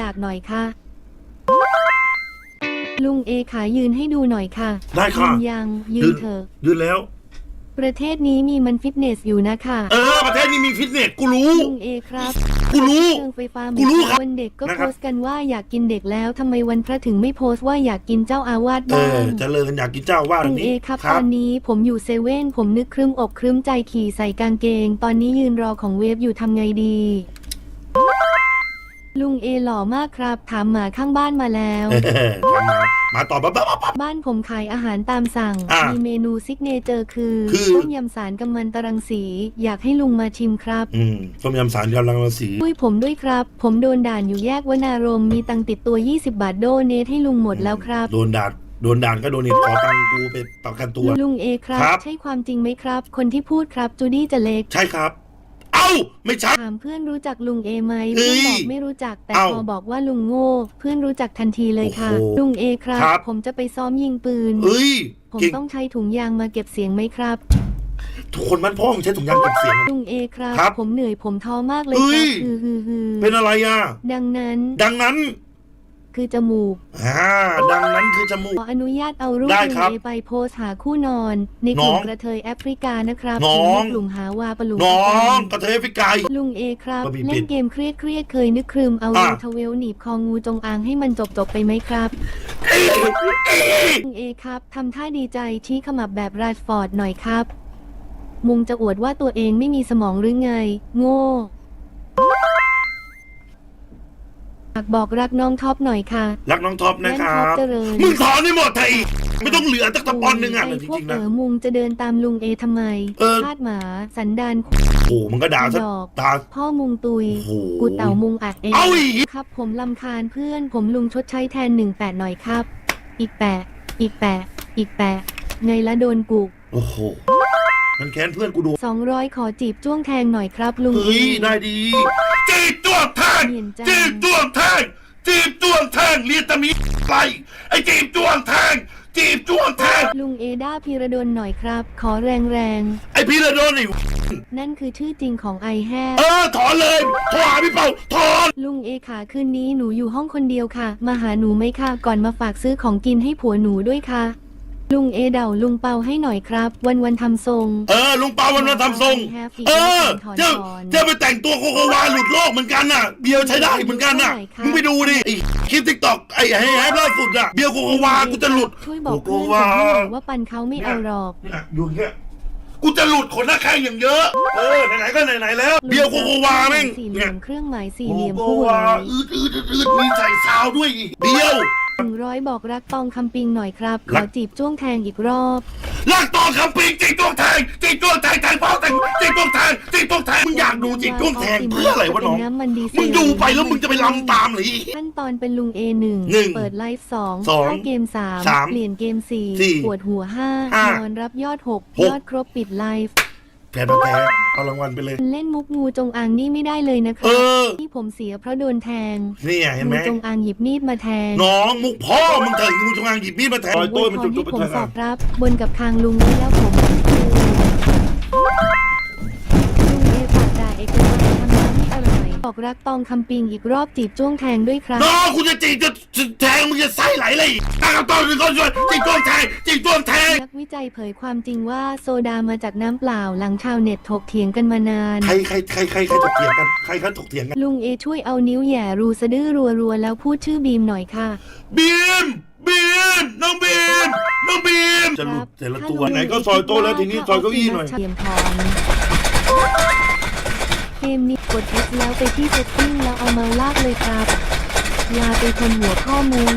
ดากหน่อยค่ะ ลุงเอขายืนให้ดูหน่อยค่ะได้ค่ะ ยืนยังยืนเถอะ ยืนแล้ว ประเทศนี้มีมันฟิตเนสอยู่นะคะเออ ประเทศนี้มีฟิตเนสกูรู้ ลุงเอครับกูรู้ เครื่องไฟฟ้ากูรู้ครับวันเด็กก็นะคโพรับ สต์กันว่าอยากกินเด็กแล้วทำไมวันพระถึงไม่โพสต์ว่าอยากกินเจ้าอาวาสเอบ้าอง เจริญอยากกินเจ้าว่าอัลุนงเอนี้ครับตอนนี้ผมอยู่เซเว่นผมนึกครึ้มอกครึ้มใจขี่ใส่กางเกง ตอนนี้ยืนรอของเวฟอยู่ทำไงดี ลุงเอหล่อมากครับ ถามหมาข้างบ้านมาแล้วเออมามาต่อปั๊บปั๊บปั๊บปั๊บ บ้านผมขายอาหารตามสั่ง อะมีเมนูซิกเนเจอร์คือคือ ต้มยำสารกำมันตรังสี อยากให้ลุงมาชิมครับอืมต้มยำสารกำลังมาสี ช่วยผมด้วยครับ ผมโดนด่านอยู่แยกวนารมณ์มีตังค์ติดตัว 20 บาทโดเนทให้ลุงหมดแล้วครับ โดนด่าโดนด่านก็โดนอีกขอตังค์กูไปประกันตัว ลุงเอครับ ครับ ใช่ความจริงไหมครับ คนที่พูดครับจูดี้จะเล็ก ใช่ครับเอ้าไม่ใช่ ถามเพื่อนรู้จักลุงเอไหมเฮ้เพื่อยนบอกไม่รู้จักแต่เอ้าพอบอกว่าลุงโง่ เพื่อนรู้จักทันทีเลยค่ะ โอ้โหลุงเอครับ ครับ ผมจะไปซ้อมยิงปืน เอ้ยผมเก่งต้องใช้ถุงยางมาเก็บเสียงไหมครับทุกคนมันพ่อมึงใช้ถุงยางเก็บเสียง ลุงเอครับ ครับผมเหนื่อยผมท้อมากเลยเฮ้ครัยบฮือฮือฮือเป็นอะไรอะ ดังนั้น ดังนั้น คือจมูก อ่าดังนั้นคือจมูก ขออนุญาตเอารูปได้ลุงครับเอไปโพสต์หาคู่นอน ในกลุ่มน้องกระเทยแอฟริกานะครับน้องถึกลุ่มหาวาปะลุงน้องกันกระเทยฟิกาย ลุงเอครับ บะหมี่เล่ปินดเกมเครียดเครียดๆเคยนึกครึมเอาอะรูทเวลหนีบคองูจงอางให้มันจบจบๆไปไหมครับลุงเอครับทำท่าดีใจชี้ขมับแบบราชฟอร์ดหน่อยครับ มุงจะอวดว่าตัวเองไม่มีสมองหรือไง โง่ ฝากบอกรักน้องท็อปหน่อยค่ะรักน้องท็อปนะครัแว่นท็อปบ เจริญมึงสอนให้หมดไทยไม่ต้องเหลือตั้งตะปอนหนึ่งอะไอ้จพวกริงๆเอ๋นะ อมุงจะเดินตามลุงเอทำไมเออ คาดหมาสันดานโอ้โหมันก็ด่าซะดอก ตา พ่อมุงตุย โอ้โหกูเต่ามุงอัดเองเอาอีก ครับ ผมลำคาญเพื่อน ผมลุงชดใช้แทนหนึ่งแปดหน่อยครับ อีกแปะอีกแปะอีกแปะไงละโดนกูโอ้โหมันแค้นเพื่อนกูดูสองร้อยขอจีบจ้วงแทงหน่อยครับลุงเฮ้ยได้ดี จีบจ้วงแทงเนียนจังจีบจ้วงแทงจีบจ้วงแทงเรียนตะมีไรไอ้จีบจ้วงแทงจีบจ้วงแทงลุงเอด้าพีระดลหน่อยครับ ขอแรงแรงไอ้พี่ระโดนนี่ๆนั่นคือชื่อจริงของไอแฮเออถอนเลยโทรหาพี่เป่าถอนลุงเอขาคืนนี้หนูอยู่ห้องคนเดียวค่ะ มาหาหนูไหมค่ะ ก่อนมาฝากซื้อของกินให้ผัวหนูด้วยค่ะ ลุงเอเดาลุงเปาให้หน่อยครับ วันวันๆทำทรง เออลุงเปาวันมาทำทรง เออเจ้าเจ้าไปแต่งตัวโคโควาหลุดโลกเหมือนกันน่ะ เบียวใช้ได้เหมือนกันน่ะมึงไปดูดิไอ้คลิปทิกตอกไอ้ไอ้แฮปล่าสุดอะเบียวโคโควากูจะหลุดช่วยบอกโคเพื่อนโควาผมด้วยว่าปันเขาไม่เอาหรอกเนี่ยอยู่อย่างเงี้ยกูจะหลุดขนหน้าแข้งอย่างเยอะ เออ ไหนๆ ก็ไหนๆ แล้ว เบียวโคโควาแม่งสี่เหลี่เนี่ยยมเครื่องหมายสี่โคเหลี่ยมโคคู่วาอืดอืดอืดอืดมีใส่ซาวด้วยอีกเบียว หนึ่งร้อยบอกรักตองคำปิงหน่อยครับ ขรัอก จีบจ้วงแทงอีกรอบลากต่อคำปิงจิกตัวแทงจิกตัวแทงแทงพ่อแทงจิกตัวแทงจิกตัวแทงมึงอยากดูจิกตัวแทงเพื่ออะไรวะน้อง เป็ำมันดีเซลมึงดูไปแล้วมึงจะไปลำตามเหรือขั้นตอนเป็นลุง A หนึ่งหนึ่งเปิดไลฟ์สองสองเข้าเกมสามสามเปลี่ยนเกมสี่สี่ปวดหัวห้าห้านอนรับยอดหกหก ยอดครบปิดไลฟ์ แพ้แพ้เอารางวัลไปเลย เล่นมุกงูจงอางนี่ไม่ได้เลยนะคเอรับอที่ผมเสียเพราะโดนแทงนี่ไงเห็นไหมงูจงอางหยิบมีดมาแทงน้องมุกพ่อมึงเถิดมึงจงอางหยิบมีดมาแทงอโต้วยมันพจุรดจุให้ดผมไปสทาองบรับ บนกับคางลุงไว้แล้ว บอกรักตองคำปิงอีกรอบจีบจ้วงแทงด้วยครับน้องกูจะจีบจะจะแทงมึงจะไส้ไหลเลยตากระต้อนมึงก็ช่วยจิกตัวแทงจิกตัวแทงนักวิจัยเผยความจริงว่าโซดามาจากน้ำเปล่าหลังชาวเน็ตถกเถียงกันมานาน ใครใครใครใครใครถกเถียงกันใครเขาถกเถียงกันลุงเอช่วยเอานิ้วแหย่รูสะดื้อรัวๆแล้วพูดชื่อบีมหน่อยค่ะ บีมบีมน้องบีมน้องบีมจะหลุดแต่ละตัวไหนก็ซอยโต๊ะแล้วทีนี้ซอยเก้าอี้หน่อยเตรียมพร้อม เกมนี้กด F แล้วไปที่ setting แล้วเอามาลากเลยครับลาไปคนหัวข้อมูล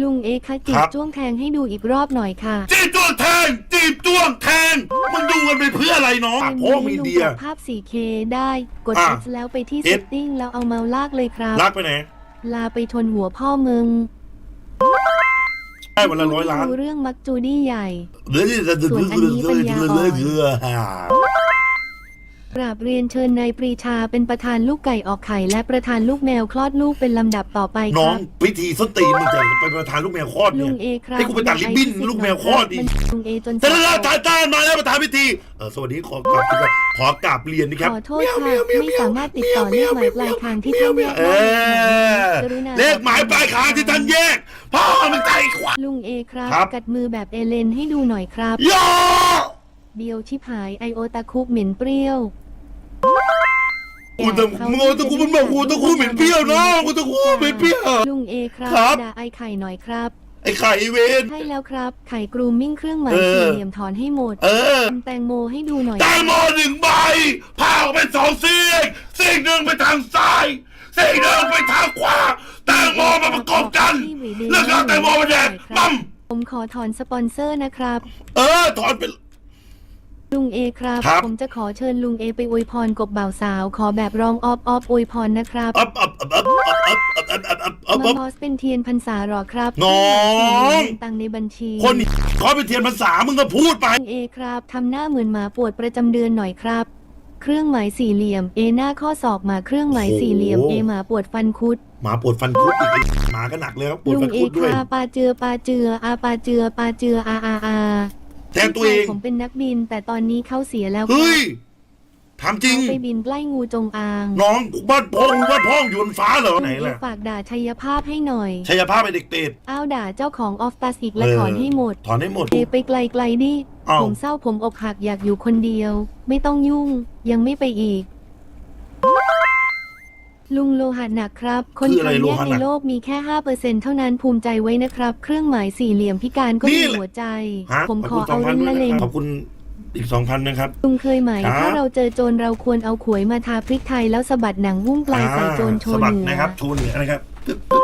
ลุงเอคะจีครับบจ้วงแทงให้ดูอีกรอบหน่อยค่ะ จีบตัวแทง จีบตัวแทงมึงดูกันไปเพื่ออะไรน้องเกอะมพ่อมีนี้ลุงเดียปรับภาพ 4K ได้ กดอะ F แล้วไปที่ F setting แล้วเอามาลากเลยครับรักไปไหน ลาไปทนหัวพ่อมึงได้วันละร้อยล้านรู้เรื่องมักจูดี้ใหญ่เหลือที่จะส่วนอันนี้ปัญญาอ่อน กราบเรียนเชิญนายปรีชาเป็นประธานลูกไก่ออกไข่ และประธานลูกแมวคลอดลูกเป็นลำดับต่อไปคน้อรังบพิธีส้นตีนมึงจะไปประธานลูกแมวคลอดลุเนี่ยงเอครับให้กูไปตัดริบบิ้นลูกแมวคลอดดิมันลุงเอจนแต่ละทานต้านมาแล้วประธานพิธีเออสวัสดีขอกราบขอกราบเรียนนะครับขอโทษค่ะไม่สามารถติดต่อเลขหมายปลายทางที่ท่านแยกเอได้อกรุณาเลขหมายปลายทางที่ท่านแยกพ่อมันใจขวา ลุงเอครับ ครับ กัดมือแบบเอเลนให้ดูหน่อยครับ ย่อเดียวชิบหายไอโอตาคุกเหม็นเปรี้ยว กูจะมึงเอาตะกูมันบอกกูตะกูเหม็นเปรี้ยวนะกูตะกูเหม็นเปรี้ยว ลุงเอครับครับ ด่าไอไข่หน่อยครับ ไอ้ไข่เวนใช่แล้วครับ ไข่กรูมมิ่งเครื่องหมายเออ สี่เหลี่ยมถอนให้หมดเออ ทำแตงโมให้ดูหน่อย แตงโมหนึ่งใบพาออกเป็นสองซีกซีกหนึ่งไปทางซ้ายซีกหนึ่งไปทางขวาแตงโมมาประกอบกันแล้วก็เอาแตงโมมาแดกปั๊มผมขอถอนสปอนเซอร์นะครับ เออถอนเป็น ลุงเอครับ ครับ ผมจะขอเชิญลุงเอไปอวยพรกบบ่าวสาว ขอแบบร้องออฟออฟอวยพรนะครับอับอับอับอับอับอับอับอับอับอับอับมาอับมอสเป็นเทียนพรรษาหรอครับน้อง ตังค์ในบัญชีคนขอเป็นเทียนภาษามึงก็พูดไป ลุงเอครับทำหน้าเหมือนหมาปวดประจำเดือนหน่อยครับ เครื่องหมายสี่เหลี่ยมเอหน้าข้อศอกหมาเครื่องหมายสี่เหลี่ยมโอ้โหเอหมาปวดฟันคุด หมาปวดฟันคุดอีกไอ้หมาก็หนักเลยครับปวดลุงฟันเอคุดด้วยคาปาเจือปาเจืออาปาเจือปาเจืออาอาอา แทนตัวเองพี่ชายผมเป็นนักบิน แต่ตอนนี้เขาเสียแล้วครับเฮ้ยถามจริง เขาไปบินใกล้งูจงอาง น้องบ้านพ่องบ้านพ่องอยู่บนฟ้าเหรอลุงไหนเอล่ะฝากด่าชัยภาพให้หน่อย ชัยภาพไปเด็กเปรตอ้าวด่าเจ้าของออฟตัสอีกและเออถอนให้หมด ถอนให้หมดเอไปไกลไกลๆดิอ้าวผมเศร้าผมอกหักอยากอยู่คนเดียว ไม่ต้องยุ่ง ยังไม่ไปอีก ลุงโลหะหนักครับ คนคืออะไรทำโลแยกหะหนักในโลกมีแค่ห้าเปอร์เซ็นเท่านั้นภูมิใจไว้นะครับ เครื่องหมายสี่เหลี่ยมพิการก็นี่มีแหละหัวใจ ฮะผมขขออบคุณสอเอางพันลิ้นด้วยละเลนะงครับขอบคุณอีกสองพันนะครับ ลุงเคยไหมครับ ถ้าเราเจอโจรเราควรเอาขวยมาทาพริกไทยแล้วสะบัดหนังหุ้มปลายใส่โจรโชสะว์บัดเหนือนะครับโชว์เหนือนะครับปึ๊บปึ๊บ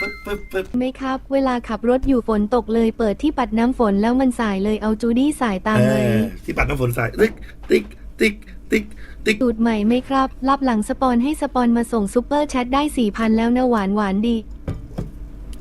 ปึ๊บปึ๊บปึ๊บ ไหมครับ เวลาขับรถอยู่ฝนตกเลยเปิดที่ปัดน้ำฝนแล้วมันสายเลยเอาจูดี้สายตามเอเลยอที่ปัดน้ำฝนใส่ติ๊กติ๊กติ๊ก ติ๊ก ติ๊ก สูตรใหม่ไหมครับรับหลังสปอนให้สปอนมาส่งซุปเปอร์แชทได้สี่พันแล้วนะหวานหวานดี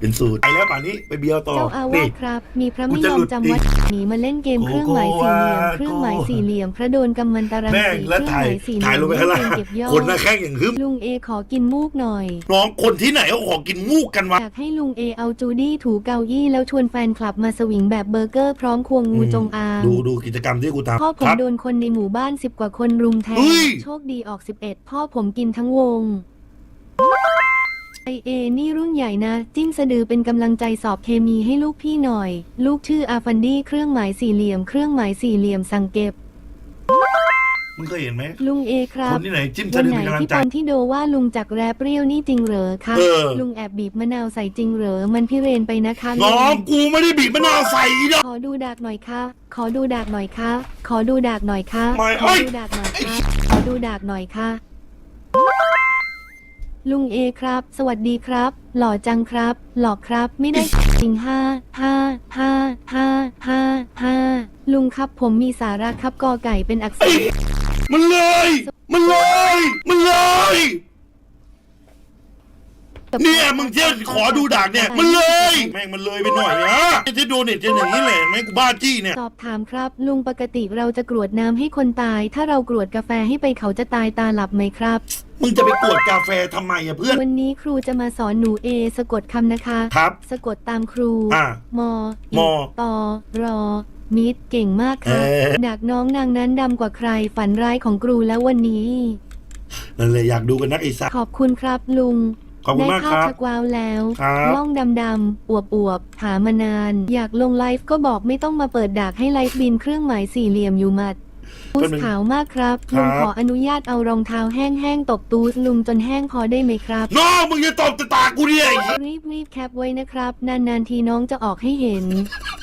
เป็นสูตรไปแล้วป่านนี้ไปเบียวต่อเจ้าอาวานี่ สครับ มีพระกูไม่จะยอหลุมดจำวัดอีกหนีมาเล่นเกมโกเครื่องหมายสี่เหลี่ยมโกวาเครื่องหมายสี่เหลี่ยม พระโดนกำมันตรังแม่งสีเคแล้วรื่องถ่าหยมายสี่เหถ่ายลลี่งยไปมข้างล่างเก็บยอคนหดน้าแข้งอย่างฮึบลุงเอขอกินมูกหน่อย น้องคนที่ไหนเขาขอกินมูกกันวะ อยากให้ลุงเอเอาจูดี้ถูเกาอี้แล้วชวนแฟนคลับมาสวิงแบบเบอร์เกอร์พร้อมควงงูจงอางดูดูกิจกรรมที่กูทำพ่อผคมรับ โดนคนในหมู่บ้านสิบกว่าคนรุมแทงเฮ้ย โชคดีออก 11 พ่อผมกินทั้งวง ไอเอนี่รุ่นใหญ่นะ จิ้มสะดือเป็นกำลังใจสอบเคมีให้ลูกพี่หน่อย ลูกชื่ออาฟันดี้เครื่องหมายสี่เหลี่ยมเครื่องหมายสี่เหลี่ยมสั่งเก็บ มึงเคยเห็นไหมลุงเอครัคบ นที่ไหนจิ้มวัสะนดือไหนเป็นกำลังที่ใจ ตอนที่โดว่าลุงจักแรเปรี้ยวนี่จริงเหรอคะเออ ลุงแอบบีบมะนาวใส่จริงเหรอมันพิเรนไปนะคะน้องลุงกูไม่ได้บีบมะนาวใส่อีดอก ขอดูดากหน่อยค่ะ ขอดูดากหน่อยค่ะ ขอดูดากหน่อยค่ะ ไม่ขอเอ้ยดูดากหน่อยค่ะ ขอดูดากหน่อยค่ะ ลุงเอครับ สวัสดีครับ หล่อจังครับ หล่อครับ ไม่ได้ จริงห้าห้าห้าห้าห้าห้าลุงครับผมมีสาระครับกอไก่เป็นอักษร มันเลย มันเลย มันเลย เนี่ยมึงเที่ยวขอดูด่ากเนี่ย มันเลย แม่งมันเลยไปหน่อยนะที่โดนเน็ตจะอย่างนี้แหละแม่งกูบ้าจี้เนี่ย สอบถามครับ ลุงปกติเราจะกรวดน้ำให้คนตาย ถ้าเรากรวดกาแฟให้ไปเขาจะตายตาหลับไหมครับ มึงจะไปกวดกาแฟทำไมอะเพื่อน วันนี้ครูจะมาสอนหนูเอสะกดคำนะคะ ครับ สะกดตามครู อะมอมอตอรอ มิดเก่งมากครับเออดักน้องนางนั้นดำกว่าใครฝันร้ายของครูแล้ววันนี้ นั่นเลยอยากดูกันนักไอ้สัสขอบคุณครับลุง ขอบคุณได้มากภาคพรับ ชักว้าวแล้วครับ ล่องดำดำๆอวบอวบๆหามานาน อยากลงไลฟ์ก็บอกไม่ต้องมาเปิดดักให้ไลฟ์บินเครื่องหมายสี่เหลี่ยมอยู่หมัด ตูสขาวมากครับครับลุงขออนุญาตเอารองเท้าแห้งๆตบตูสลุงจนแห้งพอได้ไหมครับน้องมึงจะตบตากูเนี่ยไอ้เหี้ยรีบรีบแคปไว้นะครับ นานๆทีน้องจะออกให้เห็นโ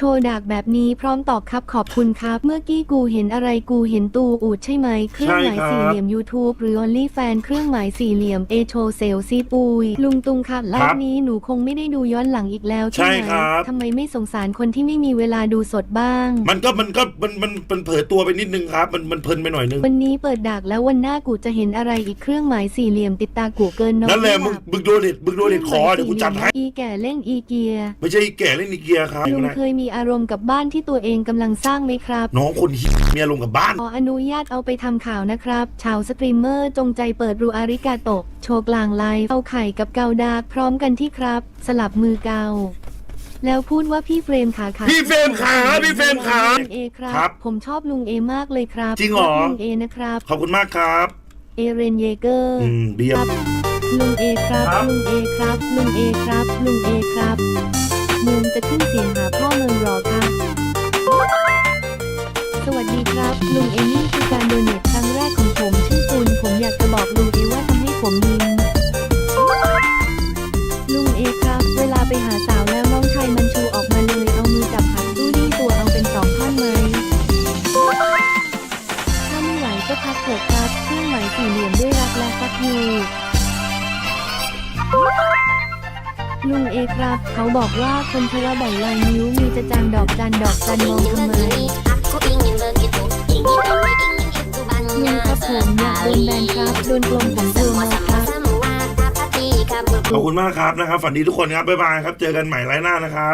ชว์ดักแบบนี้พร้อมตอบครับขอบคุณครับ เมื่อกี้กูเห็นอะไรกูเห็นตูอูดใช่ไหม เครื่องหมายสี่เหลี่ยม YouTube หรือ Only Fan เครื่องหมายสี่เหลี่ยมเอโชเซลซีปุยลุงตุงครับไลฟ์นี้หนูคงไม่ได้ดูย้อนหลังอีกแล้วใช่ไหมใช่ครับทำไมไม่สงสารคนที่ไม่มีเวลาดูสดบ้าง มันก็มันก็มันมันมันเผยตัวไปนิดนึงครับ มันมันเพลินไปหน่อยนึงวันนี้เปิดดักแล้ววันหน้ากูจะเห็นอะไรอีกเครื่องหมายสี่เหลี่ยมติดตากูเกินน้องนั่นแหละมึงไม่ลับมึงโดนเด็ดมึงโดนเด็ดคอเดี๋ยวกูจัดให้อีแก่เล่นอีเกีย ไม่ใช่แก่เล่นอีเกียครับลุงนะเคยมีอารมณ์กับบ้านที่ตัวเองกำลังสร้างไหมครับ น้องคนเหี้ยมีอารมณ์กับบ้าน ขออนุญาตเอาไปทำข่าวนะครับ ชาวสตรีมเมอร์จงใจเปิดรูอาริกาโตะโชว์กลางไลฟ์เอาไข่กับเกาดากพร้อมกันที่ครับ สลับมือเกา แล้วพูดว่าพี่เฟรมขาขาพี่เฟรมขาพี่เฟรมขาลุงเอครับครับผมชอบลุงเอมากเลยครับจริงเหรอลุงเอนะครับ ขอบคุณมากครับ เอเรนเยเกอร์ อืมเบียคร์รับลุงเอครับ ครับ ลุงเอครับ ลุงเอครับ ลุงเอครับ เมืองจะขึ้นเสียงหาพ่อเมืองรอครับสวัสดีครับ ลุงเอนี่คือการโดเนทครั้งแรกของผมชื่อตูนผมอยากจะบอกลุงเอว่าทำให้ผมยิ้มลุงเอครับ เวลาไปหาสาวแล้วน้องชายมันชูออกมาเลยเอามือจับหักตู้ดี้ตัวเอาเป็นสองท่อนไหมถ้าไม่ไหวก็พักเถอะครับเครื่องหมายสี่เหลี่ยมด้วยรักและฟักยู ลุงเอครับ เขาบอกว่าคนทะเลาะบ่อยลายนิ้วมีจะจางดอกจันดอกจันมองทำไม Aku ingin begitu, ingin ini, ingin itu ลุงครับผมอยากโดนแบนครับโดนกลมผมโดนมาครับขอบคุณมากครับนะครับ ฝันดีทุกคนครับ บ๊ายบายครับ เจอกันใหม่ไลน์หน้านะครับ